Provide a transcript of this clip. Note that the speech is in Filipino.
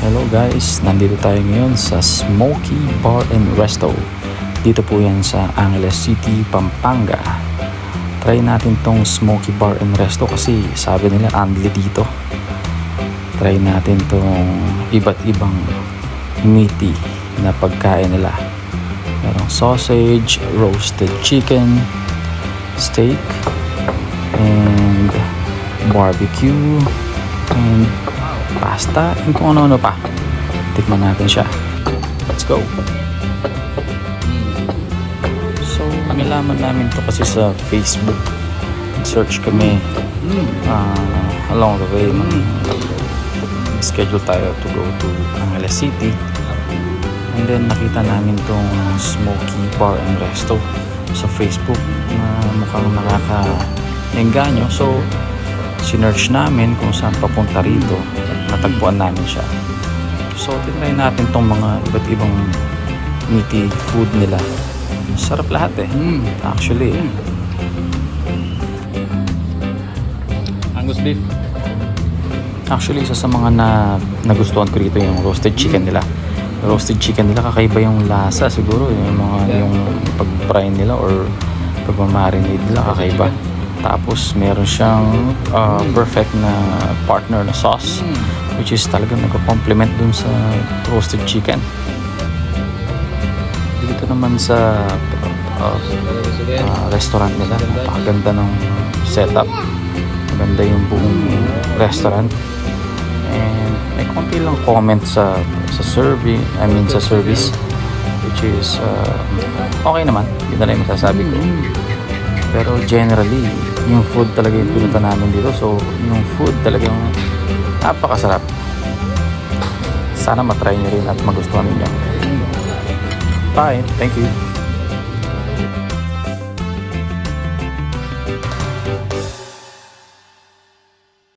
Hello guys, nandito tayo ngayon sa Smoky Bar and Resto. Dito po yan sa Angeles City, Pampanga. Try natin tong Smoky Bar and Resto kasi sabi nila unli dito. Try natin tong iba't ibang meaty na pagkain nila. Merong sausage, roasted chicken, steak, and barbecue, and pasta, and kung ano-ano pa. Tikman natin siya. Let's go! So, nilaman namin to kasi sa Facebook. Search kami ah, along the way. Schedule tayo to go to Angeles City. And then nakita namin tong Smoky Bar and Resto sa Facebook na mukhang nakaka-engganyo. So, sinerch namin kung saan papunta rito. Natagpuan namin siya. So, tinry natin tong mga iba't ibang meaty food nila. Sarap lahat eh. Actually. Angus beef. Actually, isa sa mga na nagustuhan ko rito yung roasted chicken nila. Roasted chicken nila kakaiba yung lasa siguro yung mga yung pag-fry nila or pag-marinade nila kakaiba. Tapos meron siyang uh, perfect na partner na sauce which is talagang nagko-complement dun sa roasted chicken. Dito naman sa uh, uh, restaurant nila, napakaganda ng setup. Maganda yung buong restaurant. And may konti lang comment sa sa serving, I mean sa service which is uh, okay naman. Yun na lang masasabi ko. Pero generally, yung food talaga yung pinunta namin dito. So, yung food talagang napakasarap. Sana matry nyo rin at magustuhan ninyo. Bye. Thank you.